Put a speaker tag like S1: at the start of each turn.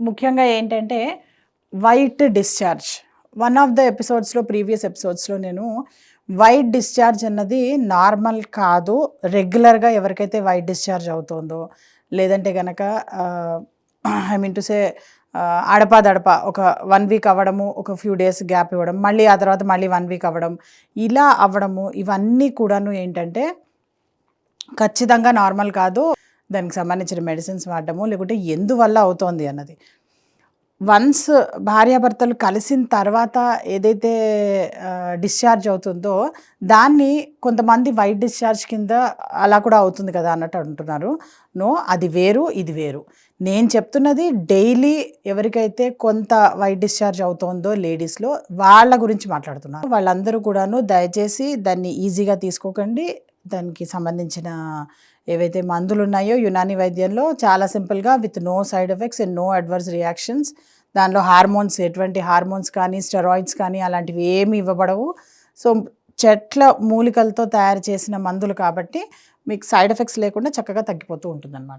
S1: ముఖ్యంగా ఏంటంటే white discharge. One of the ఎపిసోడ్స్లో ప్రీవియస్ ఎపిసోడ్స్లో నేను వైట్ డిశ్చార్జ్ అన్నది నార్మల్ కాదు రెగ్యులర్గా ఎవరికైతే వైట్ డిశ్చార్జ్ అవుతుందో. లేదంటే కనుక ఐ మీన్ టు సే అడపా దడప ఒక వన్ వీక్ అవ్వడము ఒక ఫ్యూ డేస్ గ్యాప్ ఇవ్వడం మళ్ళీ ఆ తర్వాత మళ్ళీ వన్ వీక్ అవ్వడం ఇలా అవ్వడము ఇవన్నీ కూడాను ఏంటంటే ఖచ్చితంగా నార్మల్ కాదు. దానికి సంబంధించిన మెడిసిన్స్ వాడడము లేకుంటే ఎందువల్ల అవుతోంది అన్నది. వన్స్ భార్యాభర్తలు కలిసిన తర్వాత ఏదైతే డిశ్చార్జ్ అవుతుందో దాన్ని కొంతమంది వైట్ డిశ్చార్జ్ కింద అలా కూడా అవుతుంది కదా అన్నట్టు అంటున్నారు. నో అది వేరు ఇది వేరు. నేను చెప్తున్నది డైలీ ఎవరికైతే కొంత వైట్ డిశ్చార్జ్ అవుతుందో లేడీస్లో వాళ్ళ గురించి మాట్లాడుతున్నాను వాళ్ళందరూ కూడాను దయచేసి దాన్ని ఈజీగా తీసుకోకండి. దానికి సంబంధించిన ఏవైతే మందులు ఉన్నాయో యునాని వైద్యంలో చాలా సింపుల్గా with no side effects and no adverse reactions. దానిలో హార్మోన్స్ ఎటువంటి హార్మోన్స్ కానీ స్టెరాయిడ్స్ కానీ అలాంటివి ఏమి ఇవ్వబడవు. సో చెట్ల మూలికలతో తయారు చేసిన మందులు కాబట్టి మీకు సైడ్ ఎఫెక్ట్స్ లేకుండా చక్కగా తగ్గిపోతూ ఉంటుందన్నమాట.